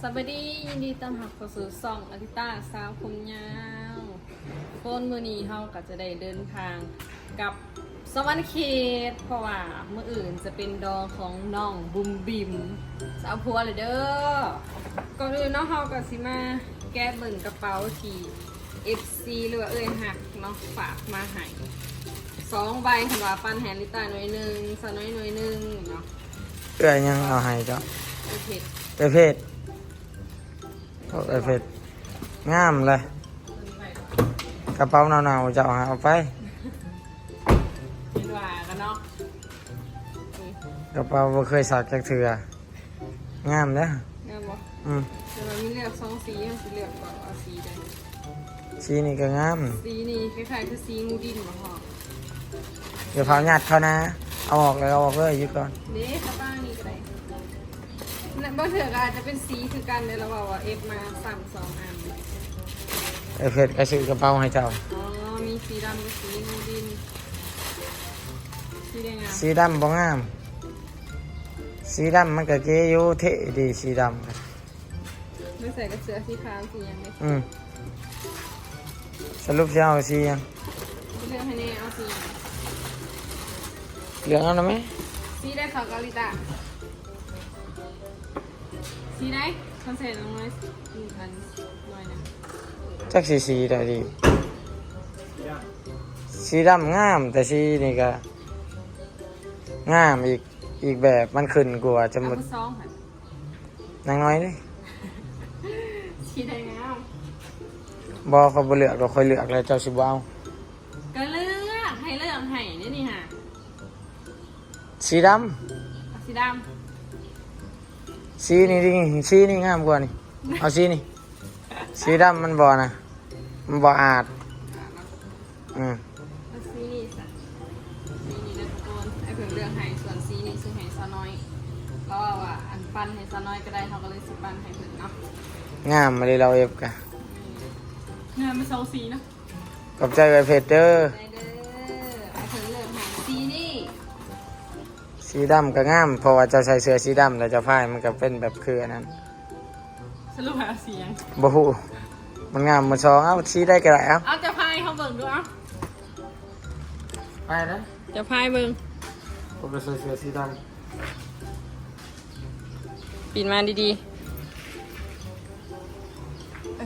สวัสดียินดีต้อนรับเข้าสู่ซ่องอาทิตาสาวผมยาวโฟนมือนี้เฮาก็จะได้เดินทางกับสวรรค์เขตเพราะว่าเมื่ออื่นจะเป็นดองของน้องบุมบิมสาวพัวเลยเด้อก่อนอื่นเนาะเฮาก็สิมาแก้เบิ่งกระเป๋าที่ FC หรือว่าเอ้ยหักเนาะฝากมาให้สองใบคำว่าปันแฮนลิต้าหน่วยหนึ่งสาวน้อยหน่วยหนึ่งเนาะเอื้อยยังเอาให้เจ้าโอเคเอเพศ โอ้เอเพศงามเลย กระเป๋าหนาวๆเจ้าเอาไปเห็นว่ากันเนาะนี่กระเป๋าบ่เคยสักจักเถื่องามเด้อเงินบ่อืมเดี๋ยวมันมีเลือกสองสีมันสิเลือกก่อนเอาสีใดสีนี่ก็งามสีนี่คล้ายๆคือสีงูดินบ่ฮะเดี๋ยวเผาหยัดเขานะ เอาออกเลยเอาออกเลยหยุดก่อนเด้ข้าบ้างนี่ก็ได้นั่น บ่เถื่อก็อาจจะเป็นสีคือกันเดี๋ยวเราบอกว่าเอฟมาสามสองอัน เอเพศก็ซื้อกระเป๋าให้เจ้า อ๋อ มีสีดำกับสีงูดิน สีแดงอะสีดำบ่งาม สีดำมันก็เก๋อยู่เท่ดีสีดำไม่ใส่กับเสื้อสีขาวสีหยังเลยอืมสรุปสิเอาสีหยังเลือกให้แน่เอาสีหยังเหลืองเอาหน่อยไหม สีได้ขาวเกาหลีตา สีไหนคอนเซ็ปต์น้องน้อยอืมอันน้อยนะจักสีสีได้ดี สีดำงาม แต่สีนี่ก็งามอีกอีกแบบมันขึ้นกว่าจะเอาหมดผู้ซองค่ะนางน้อยนี่สีแดงงามบอเขาบ่เลือกเราค่อยเลือกแล้วเจ้าสิบ่เอาก็เลือกให้เลือกให้นี่นี่ฮะสีดเอาสีดำ สีนี่ดิสีนี่งามกว่านี่ เอาสีนี่ สีดำมันบ่นะ มันบ่อาดำอืมเอาสีนี่สักสีนี่นะทุกคนไอ้เพิ่งเลือกให้ส่วนสีนี่ซื้อให้ซาน้อยเพราะว่าอันปั้นให้ซาน้อยก็ได้เขาก็เลยสิปั้นให้เพิ่นเนาะงามมาเลยเราเอฟกะงานเป็นสองสีเนาะขอบใจไว้เพชรเด้อ ได้ สีดำก็งามเพราะว่าเจ้าใส่เสื้อสีดำแล้วเจ้าพายมันก็เป็นแบบคืออันนั้นสรุปหาสียังบ่ฮู้มันงามมันสองเอาสีได้ก็ได้เอาเอาจะพายเขาเบิ่งดูเอาไปนะจะพายเบิ่งผมจะใส่เสื้อสีดปิดมาดี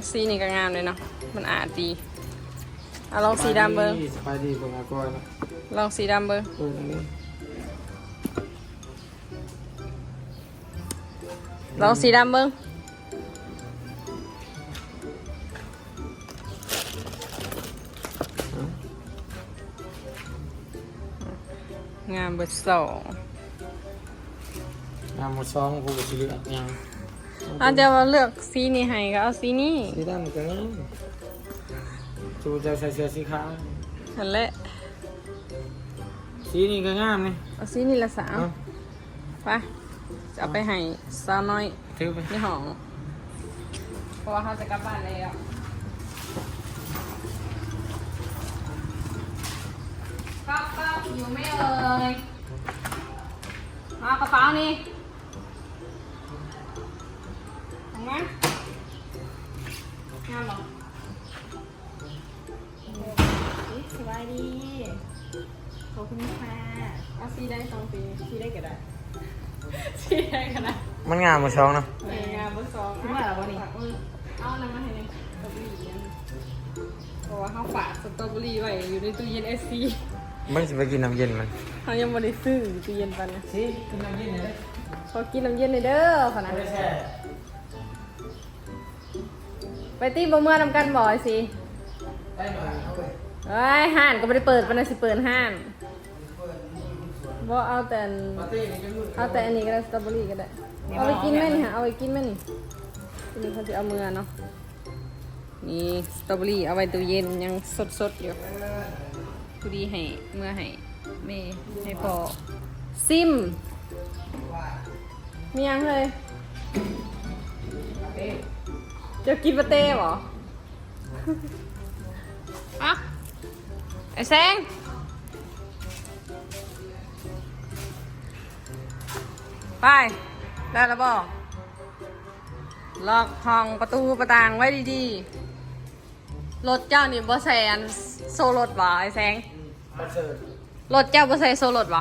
ๆสีนี่ก็งามเลยเนาะ มันอาดดีเอาลองำสีดำเบิ่งสบายดีเบิ่งเอาก่อนนะลองสีดำเบิ่งเบิ่งอั ลองสีดำเบิ้งงามเบอร์สองงามหมดสองผู้ก็สิเลือกยังอาจจะว่าเลือกสีนี้ให้ก็เอาสีนี้สีดำก็งามจูจะใส่เสื้อสีขาวนั่นแหละสีนี้ก็งามนี่เอาสีนี้ละสามเอาไป จะเอาไปให้สาวน้อยถือไปในห้อง เพราะว่าเขาจะกลับบ้านแล้วกระเป๋าอยู่ไหม่เอ่ยมากระเป๋านี่ทำไมงามเหรอสบายดี ขอบคุณค่ะเอาซีได้สองปีซีได้ก็ได้ ซีได้ก็ได้มันงามหมดสองเนาะเอองามเบอร์สองขึ้นมาแล้ววันนี้เอาน้ำมาให้เลยสตรอเบอรี่อันเพราะว่าเขาฝากสตรอเบอรี่ไว้อยู่ในตู้เย็นเอสซีมันจะไปกินน้ำเย็นมันเขายังไม่ได้ซื้อตู้เย็นปันนะสิกินน้ำเย็นเลยขอกินน้ำเย็นเลยเด้อขนาดไม่แช่ไปตีบ่เมื่อนำกันบ่อยสิได้หน่อยเอาไปเอ้ยห้านก็ไม่ได้เปิดปันนะสิเปิดห้าน บ่เอาแต่อันปาร์ตี้นี่ก็รู้เอาแต่อันนี้ก็ได้สตรอเบอรี่ก็ได้ เอาไปกินไหมนี่ฮะเอาไปกินไหมนี่ทีนี้เขาจะเอามือเนาะนี่สตรอเบอรี่เอาไว้ตู้เย็นยังสดๆอยู่พอดีให้เมื่อให้แม่ให้พอซิมมียังเลยจะกินปาเต้เหรออะไอ้แซง ไป ได้แล้วบอกล็อกห้องประตูประต่างไว้ดีๆ รถเจ้านี่บ่ใส่อันโซรถบ่ไอ้แสง ประเสริฐรถเจ้าบ่ใส่โซรถบ่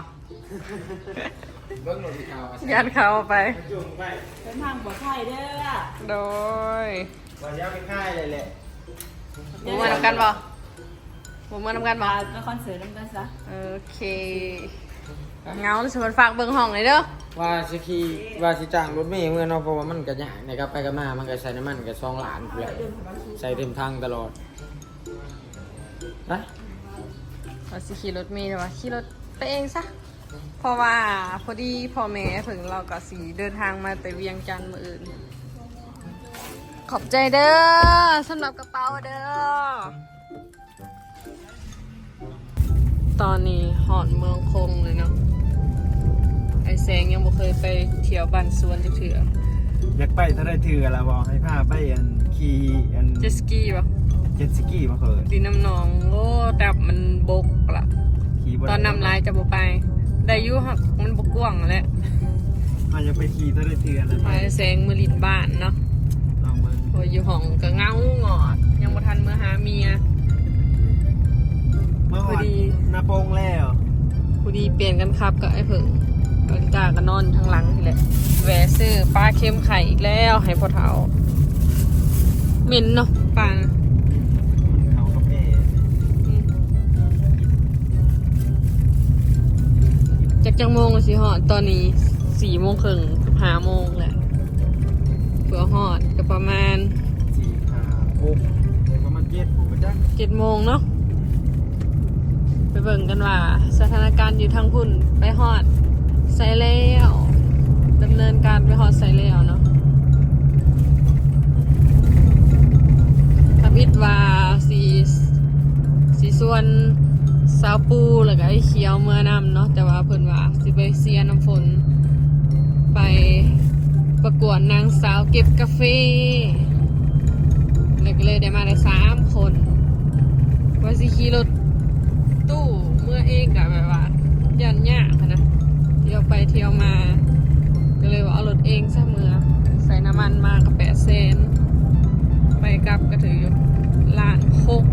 เบิ้งโนติข่าวอะยันเขาเอาไป จุ่มไปเป็นทางบ่ไข่เด้อโดยว่าจะเอาไปค่ายเลยแหละบ่มานำกันบ่บ่มานำกันบ่มาก็คอนเสิร์ตน้ำกันซะ โอเค เงาเลยสมนฝากเบิ่งห้องเลยเด้อ ว่าสิขี่ว่าสิจ้างรถเมล์เมื่อเนาะเพราะว่ามันก็ยากนะครับไปกันมา มันก็ใช้น้ำมันก็สองหลานเพื่อใช้เต็มทางตลอดนะว่าสิขี่รถเมล์แต่ว่าขี่รถไปเองซะ เพราะว่าพอดีพ่อแม่ถึงเราก็สีเดินทางมาแต่เวียงจันทน์มืออื่น ขอบใจเด้อสำหรับกระเป๋าเด้อ ตอนนี้หอนเมืองคงเลยเนาะ อแสงยังบ่เคยไปเที่ยวบ้านสวนจักเถื่ออยากไปถ้าได้ถือแล้วบอกให้พาไปอันขี่อันเจตสกีปะเจ็ตสกีมาเขินดินน้ำหนองโอ้ดับมันบกละขี่บ่ตอนนำลายจะบ่ไป ได้อยุหักมันบกกว้างแหละมันจะไปขี่ถ้าได้ถือแล้วไปแสงมือลินบ้านเนาะลองเบิ่งโอ้ยอยู่ห้องก็เหงาหงอด ยังบ่ทันเมื่อหาเมีย เมื่อพอวานดีหนาโปงแล้วพอดีเปลี่ยนกันครับกับไอ้เผิง อลิตาก็นอนทางหลังนี่แหละแหวะซื้อปลาเค็มไข่อีกแล้วให้พ่อเฒ่าเหม็นเนาะปลาน่ะมันเขากับแออืมจากจังโมงก็สิฮอดตอนนี้สี่โมงครึ่งห้าโมงแหละเพื่อฮอดก็ประมาณสี่ห้าหกประมาณเจ็ดผมก็จักเจ็ดโมงเนาะไปเบิ่งกันว่า สถานการณ์อยู่ทางพุ่นไปฮอด ใส่แล้วดำเนินการไปฮอดใส่แล้วเนาะทำอิดว่าสีสีส่วนสาวปูแล้วก็ไอ้เขียวเมื่อนำเนาะแต่ว่าเพิ่นว่าสิไปเสียน้ำฝน ไปประกวดนางสาวเก็บกาแฟแล้วก็เลยได้มาได้สามคนว่าสิขี่รถตู้เมื่อเองกับแบบว่ายันยากนะ เที่ยวไปเที่ยวมา ก็เลยว่าเอารถเองซะเมื่อใส่น้ำมันมากับแปดเซน ไปกลับก็ถืออยู่ล้านหก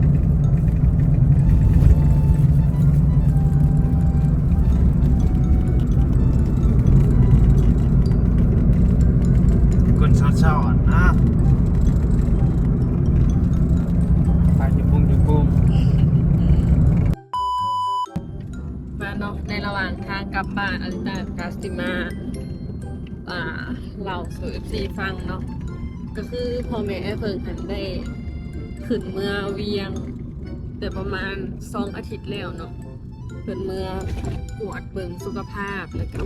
เล่าสู่เอฟซีฟังเนาะก็คือพ่อแม่เพิ่งหันได้ขึ้นเมื่อเวียง แต่ประมาณสองอาทิตย์แล้วเนาะเพิ่นเมื่อตรวจเบิงสุขภาพแล้วก็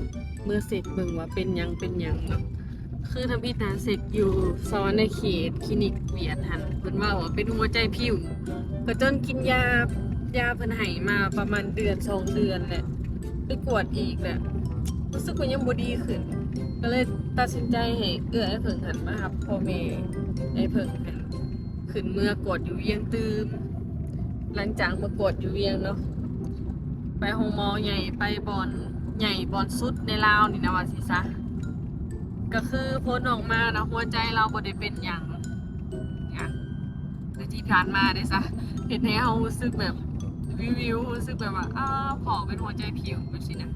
เมื่อเสร็จเบิงว่าเป็นยังเป็นยังเนาะคือทำพิธาเสร็จอยู่ซอนในเขตคลินิกเวียดหันเพิ่นว่าว่าเป็นหัวใจผิวก็จนกินยายาเพิ่นให้มาประมาณเดือนสองเดือนแหละไปกวดอีกแหละรู้สึกว่ายังบ่ดีขึ้น ก็เลยตัดสินใจให้เอื้อไอ้เพิ่งหันมาครับพ่อแม่ไอ้เพิ่งหันขึ้นเมื่อกดอยู่เวียงตืมหลังจากมากดอยู่เวียงเนาะไปโรงมอใหญ่ไปบอนใหญ่บอนสุดในลาวนี่นะว่าสิซะก็คือพ้นออกมานะหัวใจเราบ่ได้เป็นหยังหยังในที่ผ่านมาได้ซะเห็นให้เขารู้สึกแบบวิววิวรู้สึกแบบว่าอ้าวผอเป็นหัวใจผิวแบบสินะ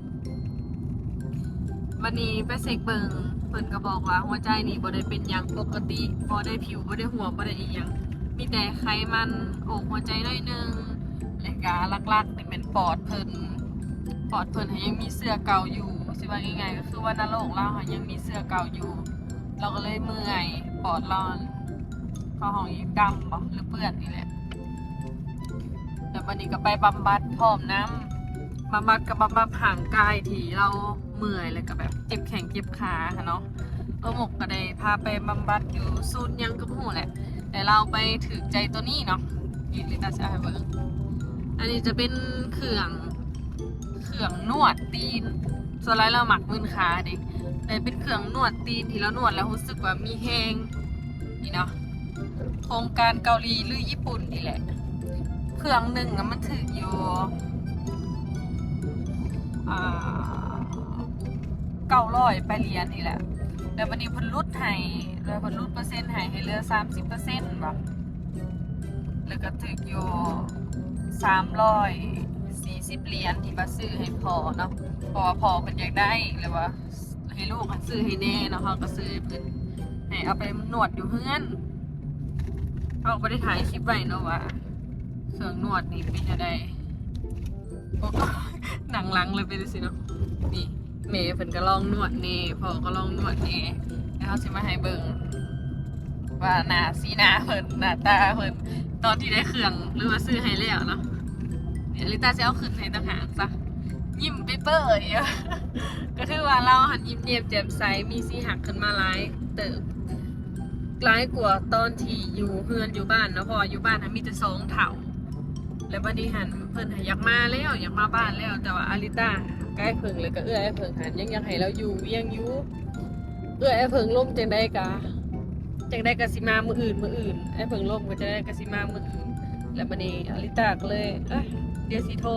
วันนี้ไปเสกเบิงเพิ่นก็บอกว่าหัวใจนี่บ่ได้เป็นอย่างปกติบ่ได้ผิวบ่ได้หัวบ่ได้อีหยังมีแต่ไขมันโอกหัวใจน้อยหนึงและก็ลักๆนี่เป็นปอดเพิ่นปอดเพิ่นยังมีเสื้อเก่าอยู่สิว่าง่ายๆก็คือว่านรคเราค่ะยังมีเสื้อเก่าอยู่ เราก็เลยเมื่อยปอดร้อนเข้าห้องอีกดำบ่หรือเปื้อนนี่แหละแต่วันนี้ก็ไปบำบัดพร้อมน้ำ บำบัดกับบำบัดห่างกายที่เราเมื่อยแล้วก็แบบเจ็บแข้งเจ็บขาค่ะเนาะเออหมกก็ได้พาไปบำบัดอยู่ศูนยังกับหูแหละแต่เราไปถือใจตัวนี้เนาะยินดีตาชาเบิ่งอันนี้จะเป็นเครื่องเครื่องนวดตีนส่วนไรเราหมักมืนขาด็กแต่เป็นเครื่องนวดตีนที่เรานวดแล้วรู้สึกว่ามีแหงนี่เนาะโครงการเกาหลีหรือญี่ปุ่นนี่แหละ เครื่องหนึ่งมันถืออยู่ เก้าร้อยไปเรียนนี่แหละแต่วันนี้เพิ่นลดให้แล้วเพิ่นลดเปอร์เซ็นต์ให้ให้เหลือ30%บ่แบบแล้วก็ถึกอยู่340เหรียญที่ว่าซื้อให้พอเนาะเพราะว่าพอเพิ่นอยากได้แล้วว่าให้ลูกอะซื้อให้แน่เนาะเฮาก็ซื้อให้เพิ่นให้เอาไปนวดอยู่เฮือนเฮาก็บ่ได้ถ่ายคลิปไว้เนาะว่าเครื่องนวดนี่เป็นจังได้ หนังลังเลยไปดูสิเนาะนี่แม่เพิ่นก็ลองนวดนี่พ่อก็ลองนวดแนี่แล้วเฮาสิมาให้เบิ่งว่าหน้าสีหน้าเพิ่นหน้าตาเพิ่นตอนที่ได้เครื่องหรือว่าซื้อให้แล้วเนาะเดี๋ยวลิต้าจะเอาขึ้นให้ต่างหากซะยิ้มไปเปื่อยอะก็ถือว่าเราหันยิ้มเยียมแจ่มใสมีสีหักขึ้นมาหลายเติบหลายกว่าตอนที่อยู่เฮือนอยู่บ้านเนาะพออยู่บ้านหันมีแต่สองเถ่า แล้วบัดนี้หันเพิ่นหันอยากมาแล้วอยากมาบ้านแล้ว แต่ว่าอาริต้าใกล้เพิ่งเลยก็เอื้อไอ้เพิ่งหันยังยากให้เราอยู่ยังอยู่เอื้อไอ้เพิ่งล่มจังได้กะจังได้กะสิมามืออื่นมืออื่นไอ้เพิ่งล่มก็จะได้กะสิมามืออื่น แล้วบันนี้อลิตาก็เลยเอ้ยเดี๋ยวสิโทร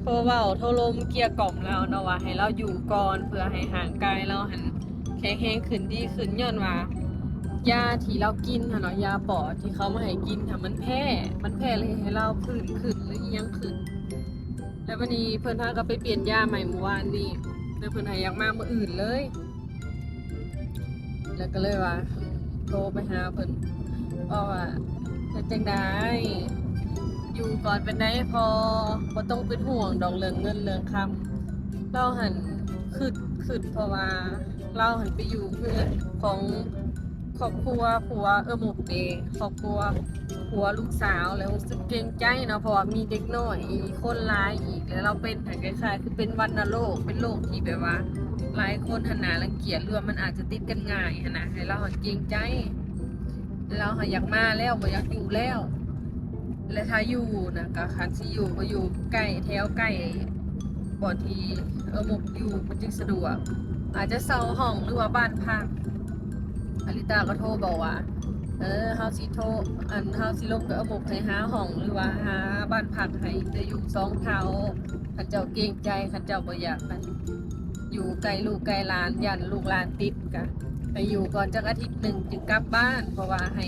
โทรเว้าโทรลมเกียร์กล่อมแล้วเนาะว่าให้เราอยู่ก่อนเพื่อให้ห่างไกลเราหันแข็งแรงขึ้นดีขึ้นย้อนว่า ยาที่เรากินค่ะเนาะยาปอดที่เขามาให้กินค่ะมันแพ้ มันแพ้เลยให้เราผื่นขึ้นหรือยังขึ้น แล้ววันนี้เพิ่อนพาก็ไปเปลี่ยนยาใหม่เมื่อวานนี้แล้วเพิ่อนห้อยากมากมื้ออื่นเลย แล้วก็เลยว่าโทรไปหาเพิ่นว่าว่าเป็นจังได้อยู่ก่อนเป็นได้พอบ่ต้องเป็นห่วงดอกเรื่องเงินเรื่องคำเราหันคืดคืดเพราะว่าเราหันไปอยู่เพื่อของ ครอบครัวผัวเออหมกเดครอบครัวผัวลูกสาวแล้วรู้สึกเกรงใจเนาะเพราะว่ามีเด็กน้อยอีกคนร้ายอีกแล้วเราเป็นหันคล้ายๆคือเป็นวันโรคเป็นโรคที่แบบว่าหลายคนหนารังเกียจรือว่ามันอาจจะติดกันง่ายหนนะให้เราหันเกรงใจ เราอยากมาแล้วบ่อยากอยู่แล้ว และถ้าอยู่นะก็คันสิอยู่ก็อยู่ใกล้แถวใกล้บ่อนที่เออหมกอยู่มันจึงสะดวก อาจจะเซาห้องหรือว่าบ้านพัก อลิตาก็โทรบอกว่า เออเฮาสิโทรอันเฮาสิลงกับเอาหมกให้หาห้องหรือว่าหาบ้านพักให้จะอยู่สองเท้าคันเจ้าเกรงใจคันเจ้าบ่อยากกันอยู่ไกลลูกไกลหลานยันลูกหลานติดกะไปอยู่ก่อนจักอาทิตย์หนึ่งจึงกลับบ้าน เพราะว่าให้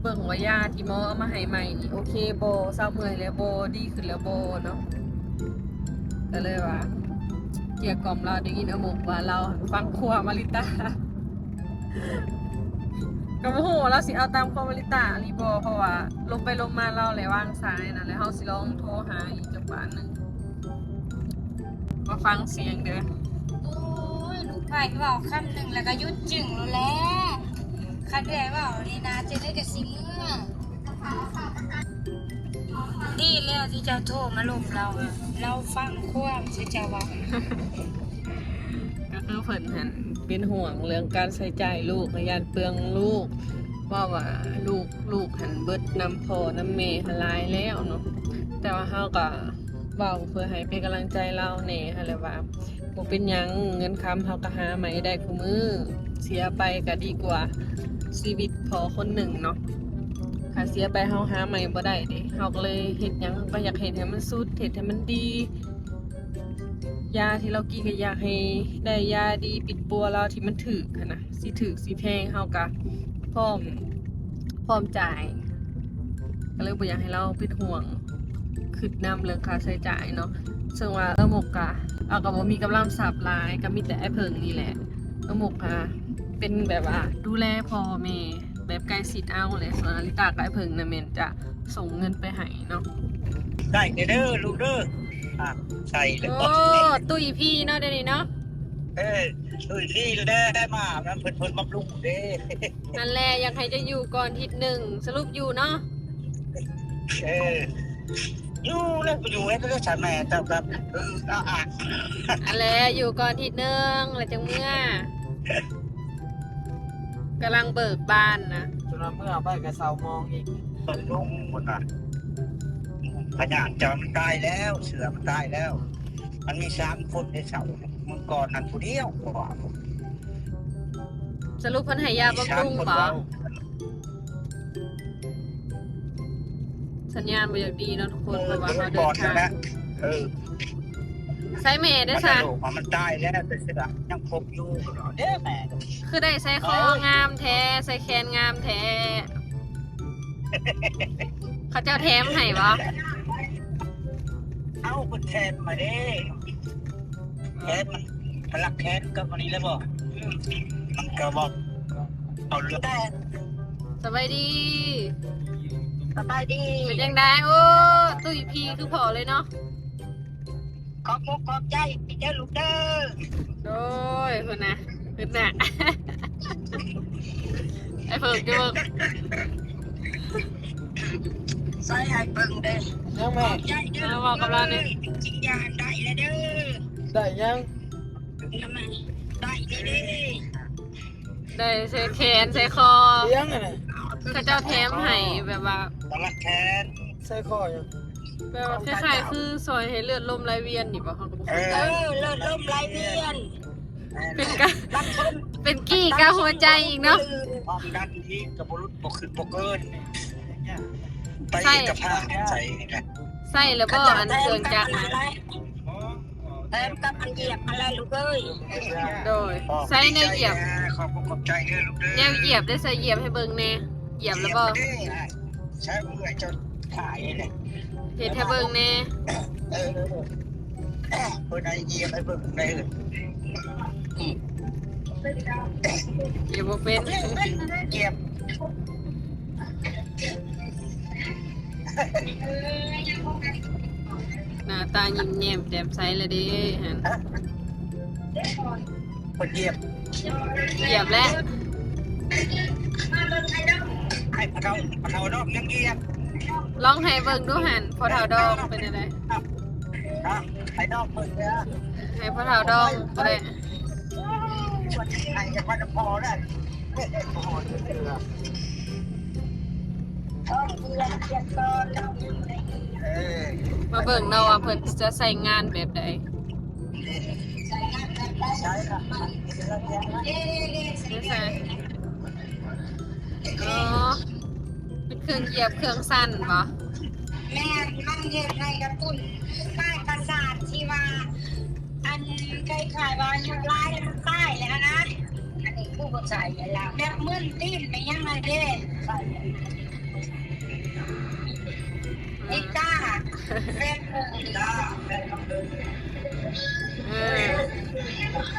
เบิ่งว่ายาที่หมอเอามาให้ใหม่นี่โอเคโบเศร้าเมื่อยแล้วโบดีขึ้นแล้วโบเนาะก็เลยว่าเกี่ยกล่อมเราได้ยินอมกว่าเราฟังครัวมาริตา ก็บ่ฮู้ว่าเราสิเอาตามครัวมาริตาหรีบ่เพราะว่าลงไปลงมาเราเลยวางซ้ายนะแล้วเฮาสิลองโทรหาอีกจักบาทหนึงมาฟังเสียงเด้อโอ้ยลูกไผ่ก็บอกคำหนึ่งแล้วก็หยุดจึงแล้วแหละคันเดียวบอกนี่นะจะได้กับสิเมื่อดีแล้วที่เจ้าโทรมาลบเราอะเราฟังความที่เจ้าว่าก็คือ เพิ่นหันเป็นห่วงเรื่องการใช้จ่ายลูกยานเปลืองลูกว่าว่าลูกลูกหันเบิดน้ำพอน้ำเมหลายแล้วเนาะแต่ว่าเฮาก็เว้าเพื่อให้เป็นกำลังใจเราแหน่หั่นแหละว่าบ่เป็นหยังเงินคำเฮาก็หาใหม่ได้คุมือเสียไปก็ดีกว่าชีวิตพอคนหนึ่งเนาะถ้าเสียไปเฮาหาใหม่บ่ได้เด้เฮาก็เลยเฮ็ดหยังก็อยากเฮ็ดให้มันสุดเฮ็ดให้มันดี ยาที่เรากินก็อยากให้ได้ยาดีปิดปัวเราที่มันถึกหั้นะสิถึกสิแพงเฮากะพร้อมพร้อมจ่าย ก็เลยบ่อยากให้เราเป็นห่วงคืดนำเรื่องค่าใช้จ่ายเนาะซึ่งว่าเออหมกกะเอากับว่ามีกำลังทรัพย์หลายก็มีแต่ไอ้เพิงนี่แหละเออหมกกะเป็นแบบว่าดูแลพ่อแม่แบบใกล้ชิดเอาเลยส่วนอลิตากับไอ้เพิงน่ะแม่นจะส่งเงินไปให้เนาะได้เด้อลูกเด้อ อะใส่เลยโอ้ตุ้ยพี่เนาะเดี๋ยวนี้เนาะเออช่วยพี่ได้ได้มาน้ำเพิ่นเพิ่นบำรุงเด้นั่นแหละอยากให้จะอยู่ก่อนทิศหนึ่งสรุปอยู่เนาะเอออยู่แล้วไปอยู่ให้เรื่องฉันแม่เจ้าครับเอออะอะอันแหละอยู่ก่อนทิศหนึ่งแล้วจังเมื่อกำลังเบิกบานนะจนว่าเมื่อไปกับเสามองอีกตกลงหมดอะ พญานจอมันตายแล้ว เสือมันตายแล้ว มันมีสามคนในเสามังกรนั่นผู้เดียวกว่าสรุปเพันใหายาบำรุงเปล่าสัญญาณบ่อยากดีเนาะทุกคนเพราะว่าเอเราอเดิก่อนนทางนั่นแหละเออใส่เมย์ได้มันซะโลกมันตายแล้วแต่เสือยังพบอยู่เด้อแม่คือได้ใส่คองามแท้ใส่แขนงามแท้เขาเจ้าแถมให้บ่ เอาบนแทนมาเด้แทนมันพลักแทนก็วันนี้แล้วบ่มันก็บอกเอาเรื่องแต่สบายดี สบายดีเป็นยังไงโอ้ตุ้ยพีคือพอเลยเนาะขอบคุณขอบใจพี่เจ้าลูกเด้อโอ้ยคุณนะคุณน่ะไอ้เพิ่งจะเบิ่ง ใส่ให้เบิ่งเด้อยังแม่ใจเด้อเอาบอกกับเราเนี่ย จริงอยากได้แล้วเด้อได้ยังทำไมได้ดีเด้อได้ใส่แขนใส่คอยังไงน่ะเขาเจ้าแถมให้แบบว่าพลักแทนใส่คอยังแบบว่าคล้ายๆคือซอยให้เลือดลมไหลเวียนนี่ป่ะเขาก็บอกเอเข้าใจอเลิศล่มไรเวียนเป็นกะเป็นกี้กะหัวใจอีกเนาะความดันที่กระบุรุษบกขึ้นบกเกิน ไปใช่ กับผ้าใส่นี่แหละใส่แล้วบ่อันเครื่องจักรนะแถมกับอันเหยียบอะไรลูกเอ้ยโดยใส่แนวเหยียบขอบคุณขอบใจเด้อลูกเด้อแนวเหยียบได้ใส่เหยียบให้เบิ่งแน่เหยียบแล้วบ่ใช้เมื่อยจนขายเลยเฮ็ดให้เบิ่งแน่เออเพื่อนไอเหยียบให้เบิ่งได้เลยเหยียบบ่เป็นเหยียบ หน้าตายิ้มแย้มแจ่มใสเลยเด้หั่นเพื่อนเหยียบเหยียบแล้วให้พะเขาพะเขาดอกยังเหยียบลองให้เบิ่งดูหั่นพอเฒ่าดองเป็นจังไดอะให้ดอกเบิ่งเลยอะให้พอเฒ่าดองก็ได้ให้จะพันพอได้พอเอ อมาเบิ่งเนาะว่าเพิ่นจะใส่งานแบบใดใช่ละไม่ใช่อ๋อเป็นเครื่องเหยียบเครื่องสั้นบ่แม่มันเฮ็ดให้กระตุ้นป้ายประสาทที่ว่า อันคล้ายๆว่าอยู่ลายมันใต้แล้วนะ อันนี้คือบ่ใส่แล้วแบบมึนตีนไปยังไงเด้อี ก้าแฟนผมเออ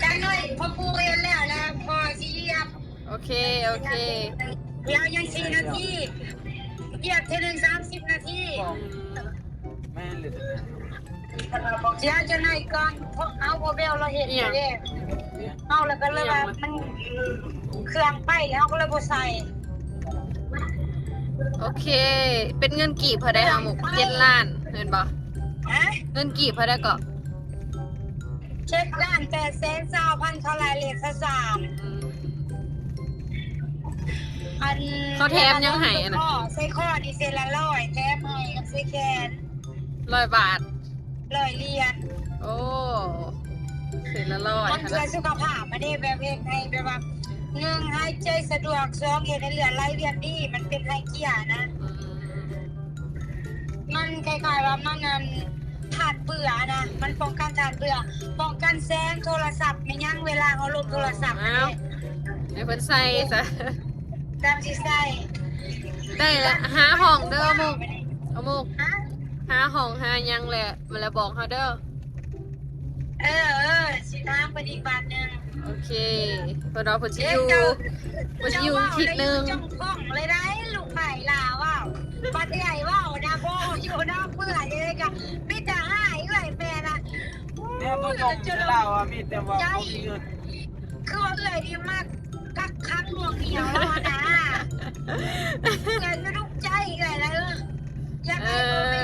จังเลยพ่อปูเรียนแล้วนะพ่อสิเหยียบโอเค โอเค เดี๋ยวยังสี่นาทีเหยียบเทนึงสามสิบนาทีแม่เลยเดี๋ยวจะไหนก่อนเพราะเอาโมเบลเราเห็นอยู่เด้เอาแล้วก็เลยว่ามันเครื่องไปแล้วก็เลยโบใส่ โอเค เป็นเงินกี่พอได้หาหมกเจ็ดล้านเห็นบ่ฮะเงินกี่พอได้ก็เช็คด้านแปดแสนสาวพันเท่าไรเลขสามอืม อันเขาแถมยังให้อะนะ ข้อใส่ข้อดีเซนละร้อยแถมให้กับใส่แขนร้อยบาท ร้อยเหรียญโอ้เสร็จละร้อยมันค่ะช่วยสุขภาพมาได้แบบเองให้แบบว่า หนึ่งให้ใจสะดวกสองเห็นให้เหลือไหลเวียนดีมันเป็นไฮเกียนะ มันคล้ายๆว่ามันนั่นถาดเบื่อนะ มันป้องกันถาดเบื่อป้องกันแสงโทรศัพท์ไม่ยั้งเวลาเขาลงโทรศัพท์นี่ให้เพิ่นใส่ซะตามที่ใส่ได้ละหาห้องเด้อมุกเอามุกฮะหาห้องหายังแหละมาแล้วบอกเฮาเด้อเออเออสิทางไปฏิบัติหนึ่ง โอเคเพิ่นว่าเพิ่นสิอยู่เพิ่นสิอยู่ทิศหนึงจ้องกล้องเลยได้ลูกไผ่ลาว่าวปัดใหญ่ว่าวนะโบอยู่หน้าเปื่อยเลยกะมิจะหายเลยแม่นะแม่ก็จงจะเล่าว่ามีแต่ว่าบ่มีเงินคือว่าเลยดีมากกักคักหน่วงเหนียวแล้วนะเงินไม่ทุกใจเลยนะเออยังไงก็ไม่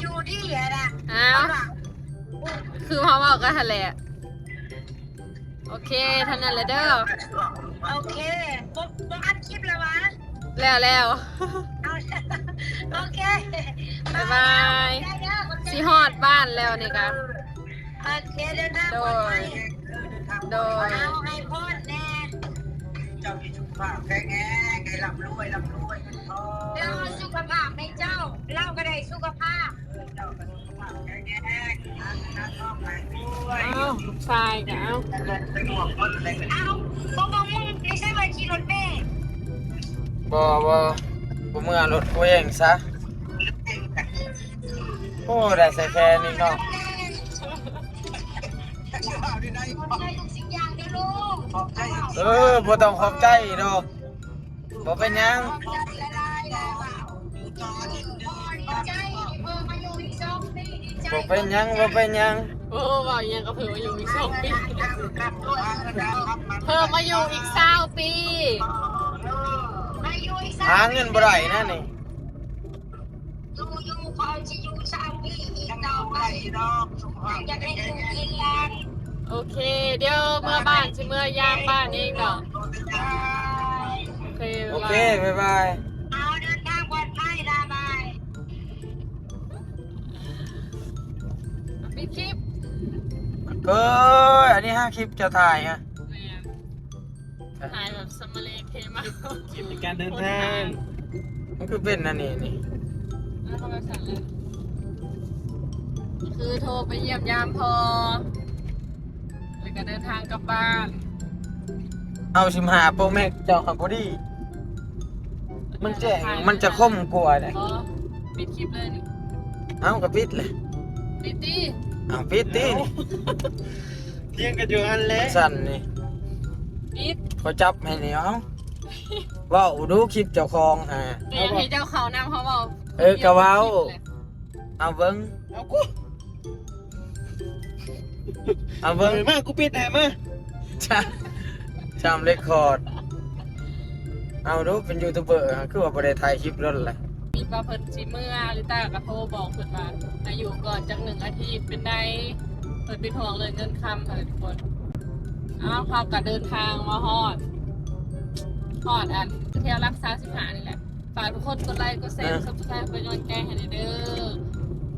อยู่ที่อะนะอ้าวคือพอบอกก็ทันแหละ โอเคท่านนั้นแหละเด้อโอเคปุ๊บปุ๊บอัดคลิปแล้ววะแล้วแล้วเอาโอเคบ๊ายบายได้เด้อสิฮอดบ้านแล้วนี่กะโอเคเดินทางโดปลอดภัยยโดยเอาให้พ่อแน่จจ้ามีสุขภาพแข็งแรงให้ร่ำรวยร่ำรวยเงินทองแล้วสุขภาพในเจ้าเล่าก็ได้สุขภาพเจ้า ก็สุขภาพแข็งแรงอันนั้นทองไหลด้วยอ้าวลูกชายกะเอ้าเป็นห่วงคนเลยเอาบอกบอมึงไม่ใช่ว่าขี่รถเมย์บ่บ่บ่เมื่อรถกูเองซะโอ้ได้ใส่แค่นี้เนาะคนใจทุกสิ่งอย่างเด้อลูกขอบใจเออบ่ต้องขอบใจดอกบ่เป็นหยังขอบใจละลายล้ว บ่เป็นหยังบ่เป็นหยังโอ้ว่ายังก็เพิ่มมาอยู่อีกสองปีครับด้วยครับเพิ่มมาอยู่อีกสาวปีมาอยู่อีกสามหาเงินบ่ได้นะนี่อยู่อยู่พอจะอยู่สามปีอีกต่อไปดอกสุขภาพอยากได้ลูกกินหลานโอเค เดี๋ยวเมื่อบ้านสิเมื่อยามบ้านเองดอกโอเคโอเคบ๊ายบาย เอ้ยอันนี้ห้าคลิปจะถ่ายฮะแม่ถ่ายแบบสมมาเลเทมาจิตในการเดินทางมันคือเป็นอันนี้นี่แล้วเขาก็สั่งเลยคือโทรไปเยี่ยมยามพอ แล้วก็เดินทางกลับบ้าน เอาสิมหาโปรแม็กเจ้าขับพอดี มันแจ้งมันจะคมกว่าเนี่ยอ๋อปิดคลิปเลยนี่ เอากับปิดเลยปิดดิเอาปิดตีนี่เที่ยงกันอยู่อันแล้มัวนสั่นนี่ปิดเขาจับให้นี่เอาเว้าดูคลิปเจ้าของฮะ เดี๋ยวให้เจ้าเขานำเขาบอกเออกะเว้า เอาเบิ้งเอากูเอาเบิ่เบิ้งงมากูปิดแหมาจ้าจำเรคคอร์ด เอาดูเป็นยูทูบเบอร์ฮะคือว่าประเทศไทยคลิปรถแหละ มีปลาเพิ่นสิเมื่อหรือตากระโทรบอกเพิ่นว่าอายุก่อนจักหนึ่งอาทิตย์เป็นไดเพิ่นเป็นห่วงเลยเงินคำค่ะทุกคนอ้าวเขาก็เดินทางมาฮอดฮอดอันเที่ยวรักษาสิบหานี่แหละฝากทุกคนกดไลค์กดแชร์ซับสไครป์เป็นกำลังใจให้หน่อยเด้อ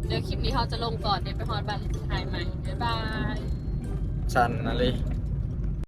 เดี๋ยวคลิปนี้เขาจะลงก่อนเดี๋ยวไปฮอดบ้านถ่ายใหม่บ๊ายบายสั่นอะไร